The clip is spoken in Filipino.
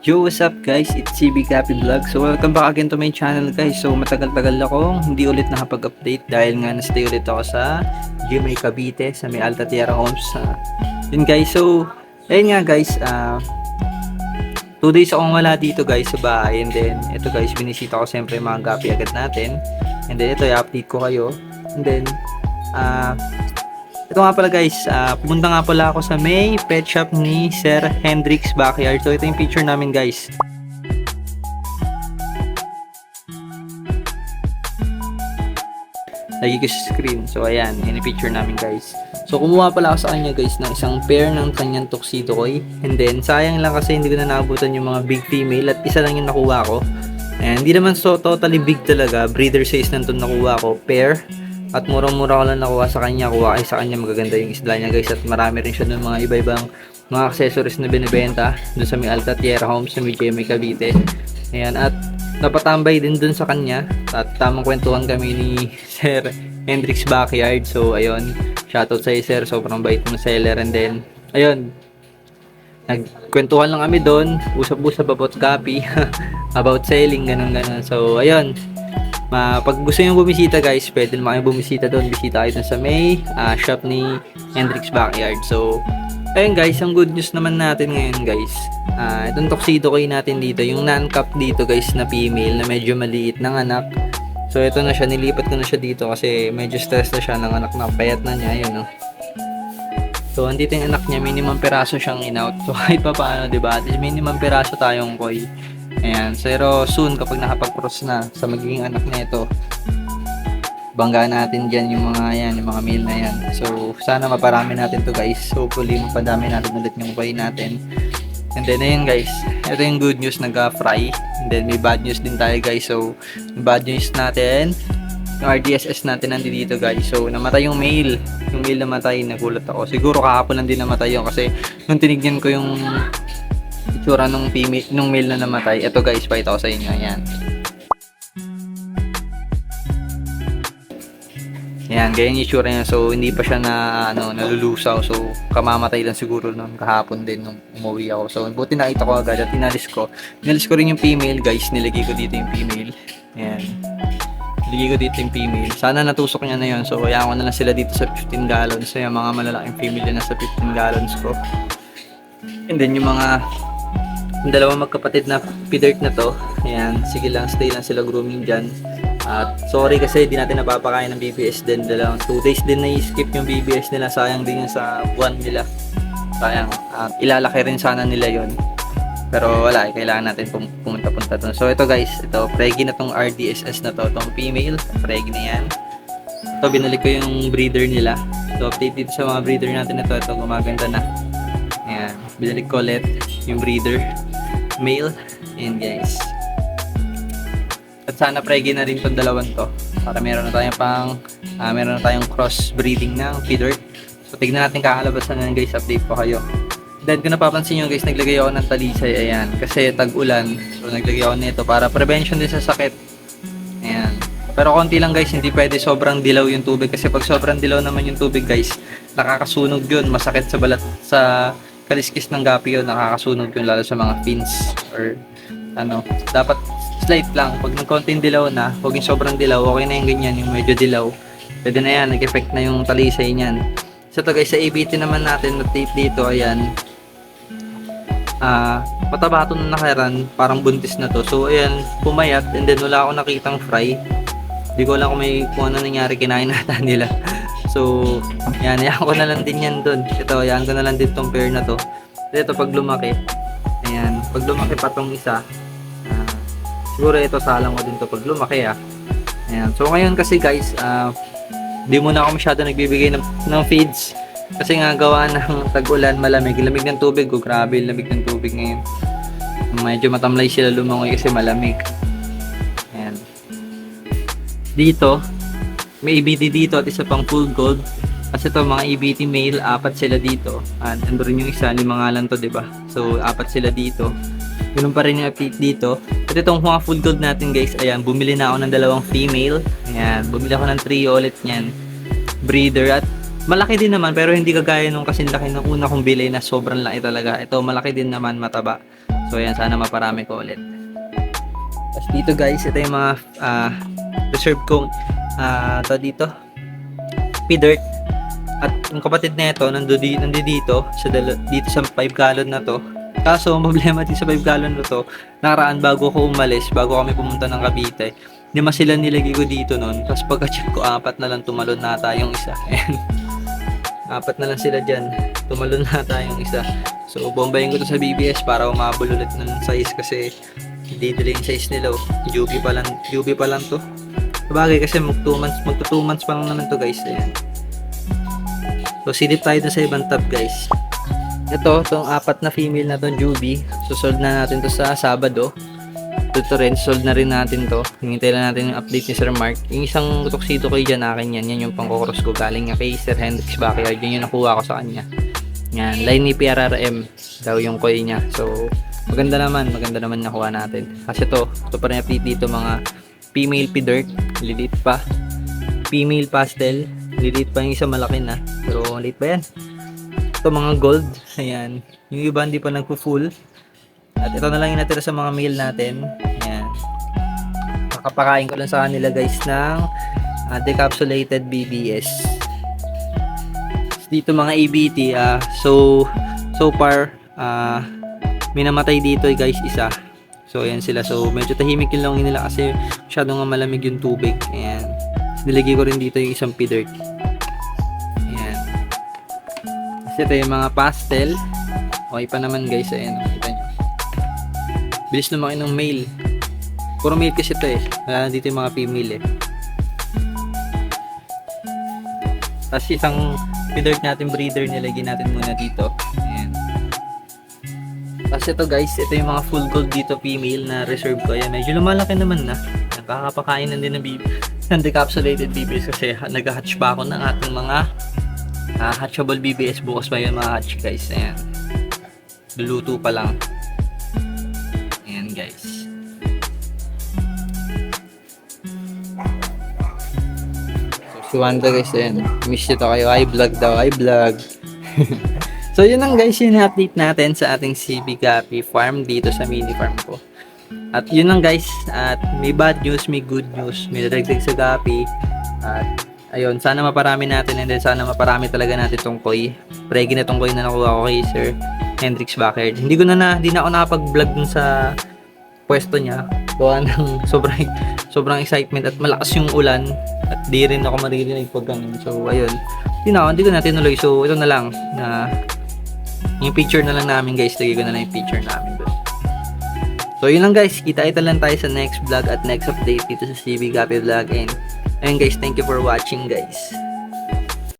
Yo, what's up guys? It's CB Cappy Vlog. So, welcome back again to my channel guys. So, matagal-tagal akong hindi ulit nakapag-update dahil nga na-stay ulit ako sa GMA Cavite sa may Alta Tierra Homes. Uh, yun guys, so, ayun nga guys, ah, two days akong wala dito guys sa bahay and then, ito guys, binisita ko siyempre yung mga gapi agad natin. And then, ito, i-update ko kayo. And then, ah, ito nga pala guys, ah, pumunta nga pala ako sa may pet shop ni Sir Hendrix Backyard. So ito yung picture namin guys. Lagi ko sa screen. So ayan, yun yung picture namin guys. So kumuha pala ako sa kanya guys ng isang pair ng kanyang tuxedo koy. And then sayang lang kasi hindi ko na naabutan yung mga big female at isa lang yung nakuha ko. And hindi naman so totally big talaga. Breeder size nandun nakuha ko. Pair. At murang-mura ko lang nakuha sa kanya. Kuha ay sa kanya magaganda yung isda niya guys. At marami rin siya ng mga iba-ibang mga accessories na binibenta doon sa may Alta Tierra Homes sa may GMA Cavite. Ayan. At napatambay din doon sa kanya. At tamang kwentuhan kami ni Sir Hendrix Backyard. So, ayun. Shoutout sa Sir. Sobrang bait ng seller. And then, ayun. Nagkwentuhan lang kami doon. Usap-usap about copy. about selling. Ganun, ganun. So, ayun. Ma, pag gusto nyo bumisita guys, pwede naman kayo bumisita doon. Bisita kayo dun sa may ah, shop ni Hendrix Backyard. So, ayun guys, ang good news naman natin ngayon guys. Ah, itong tuxedo koy natin dito, yung non-cap dito guys na female na medyo maliit ng anak. So, ito na siya, nilipat ko na siya dito kasi medyo stress na siya ng anak na payat na niya, yun oh. So, andito yung anak niya, minimum peraso siyang in-out. So, kahit pa paano, di ba? At least minimum peraso tayong koy. Ayan, pero soon kapag nakapag-cross na sa magiging anak na ito, bangga natin dyan yung mga yan, yung mga meal na yan. So, sana maparami natin to guys. Hopefully, mapadami natin ulit yung buhay natin. And then, ayun guys, ito yung good news, nagka-fry. And then, may bad news din tayo guys. So, bad news natin, yung RDSS natin nandito dito guys. So, namatay yung male. Yung male namatay, nagulat ako. Siguro kahapon lang din namatay yun kasi nung tinignan ko yung itsura nung female, nung male na namatay. Ito guys, pakita ko sa inyo. Ayan. Ayan, ganyan yung itsura niya. So, hindi pa siya na, ano, nalulusaw. So, kamamatay lang siguro noon kahapon din nung umuwi ako. So, buti nakita ko agad at inalis ko. Inalis ko rin yung female, guys. Nilagay ko dito yung female. Ayan. Nilagay ko dito yung female. Sana natusok niya na yun. So, hayaan ko na lang sila dito sa 15 gallons. So, yung mga malalaking female na nasa 15 gallons ko. And then, yung mga yung dalawang magkapatid na pidert na to, ayan, sige lang, stay lang sila grooming dyan. At sorry kasi di natin napapakain ng BBS din. Dalawang 2 days din na-skip yung BBS nila. Sayang din yun sa buwan nila. Sayang. At ilalaki rin sana nila yon Pero wala, eh, kailangan natin pum- pumunta-punta doon. So ito guys, ito, pregi na tong RDSS na to. Itong female, pregi na yan. Ito, binalik ko yung breeder nila. So update dito sa mga breeder natin ito. Ito, gumaganda na. Ayan, binalik ko ulit yung breeder. Male. Ayan guys. At sana pregi na rin tong dalawang to. Para meron na tayong pang, ah, meron na tayong cross breeding ng feeder. So tignan natin kakalabasan na guys, update po kayo. Then kung napapansin nyo guys, naglagay ako ng talisay, ayan. Kasi tag-ulan. So naglagay ako nito para prevention din sa sakit. Ayan. Pero konti lang guys, hindi pwede sobrang dilaw yung tubig. Kasi pag sobrang dilaw naman yung tubig guys, nakakasunog yun. Masakit sa balat, sa kaliskis ng gapi yun. Nakakasunog yun lalo sa mga fins. Or ano, dapat slight lang. Pag ng konting dilaw na, huwag yung sobrang dilaw, okay na yung ganyan, yung medyo dilaw. Pwede na yan, nag-effect na yung talisay niyan. So to guys, sa ABT naman natin na tape dito, ayan. Ah, mataba to na nakiran, parang buntis na to. So ayan, pumayat and then wala akong nakitang fry. Hindi ko alam kung may kung ano nangyari kinain nata nila. So, yan, yan ko na lang din yan doon. Ito, yan ko na lang din tong pair na to. Ito, pag lumaki, ayan, pag lumaki pa tong isa, ah, siguro ito salang ko din to pag lumaki ah. Ayan, so ngayon kasi guys, ah, di muna ako masyado nagbibigay ng, ng feeds. Kasi nga gawa ng tag-ulan, malamig. Lamig ng tubig ko, grabe yung lamig ng tubig ngayon. Medyo matamlay sila lumangoy kasi malamig. Ayan. Dito, may EBT dito at isa pang full gold. Kasi ito mga EBT male, apat sila dito. At ando rin yung isa, lima nga lang to, 'di ba? So, apat sila dito. Ganun pa rin yung update dito. At itong mga full gold natin guys, ayan, bumili na ako ng dalawang female. Ayan, bumili ako ng trio ulit niyan. Breeder at malaki din naman pero hindi kagaya nung kasing laki ng una kong bili na sobrang laki talaga. Ito malaki din naman mataba. So ayan, sana maparami ko ulit. Tapos dito guys, ito yung mga ah, reserve kong ah to dito. P-dirt. At yung kapatid na ito, nando, di, nando dito, sa dalo, dito sa 5 gallon na to. Kaso, ang problema dito sa 5 gallon na to, nakaraan bago ko umalis, bago kami pumunta ng Cavite, lima sila nilagay ko dito noon. Tapos pagka-check ko, apat na lang tumalon na yung isa. Apat na lang sila dyan. Tumalon na yung isa. So, bombayin ko to sa BBS para umabol ulit ng size kasi hindi nila yung size nila. Oh. Juby pa lang, Juby pa lang to. Sabagay kasi mag 2 months, magto 2 months pa lang naman to guys. Ayan. So, silip tayo dun sa ibang tab guys. Ito, itong apat na female na tong Juby. So, sold na natin to sa Sabado. Ito rin, sold na rin natin to. Hingintay lang natin yung update ni Sir Mark. Yung isang tuxedo ko dyan, akin yan. Yan yung pangkokross ko. Galing nga kay Sir Hendrix Backyard. Yan yung nakuha ko sa kanya. Yan, line ni PRRM daw yung koi niya. So, maganda naman. Maganda naman nakuha natin. Kasi to, ito pa rin update dito mga female P-dirt. Lilit pa. Female pastel. Lilit pa yung isa malaki na. Pero lilit pa yan. Ito mga gold. Ayan. Yung iba hindi pa nagpo-full. At ito na lang yung natira sa mga meal natin. Ayan. Makapakain ko lang sa kanila guys ng uh, decapsulated BBS. Dito mga ABT, ah so so far ah may namatay dito eh, guys isa. So ayan sila. So medyo tahimik yung lang nila kasi masyado nga malamig yung tubig. Ayan. Nilagay ko rin dito yung isang p-dirt. Ayan. Kasi ito yung mga pastel. Okay pa naman guys. Ayan. Kita nyo. Bilis lumaki ng male. Puro male kasi ito eh. Wala na dito yung mga female eh. Tapos isang feeder natin breeder nilagay natin muna dito. Tapos ito guys, ito yung mga full gold dito female na reserve ko. Ayan, medyo lumalaki naman na. Nakakapakain na din ng ng decapsulated BBS kasi ha- nag-hatch pa ako ng ating mga uh, hatchable BBS. Bukas pa yung mga hatch guys. Ayan. Luluto pa lang. Ayan guys. So, si Wanda guys, ayan. Miss nyo to kayo. Ay, vlog daw. Ay, vlog. so, yun lang guys, yung update natin sa ating CB Gapi farm dito sa mini farm ko. At yun lang guys, at may bad news, may good news, may dadagdag sa Gapi. At ayun, sana maparami natin and then sana maparami talaga natin tong koi. Pregi na tong koi na nakuha ko kay Sir Hendrix Backyard. Hindi ko na, na hindi na ako nakapag-vlog dun sa pwesto niya. Gawa ng sobrang, sobrang excitement at malakas yung ulan at di rin ako maririnig pag ganun. So, ayun. Hindi na, hindi ko na tinuloy. So, ito na lang na yung picture na lang namin guys. Lagay ko na lang yung picture namin doon. So, yun lang guys. Kita-kita lang tayo sa next vlog at next update dito sa CB Gapi Vlog. And, ayun guys, thank you for watching guys.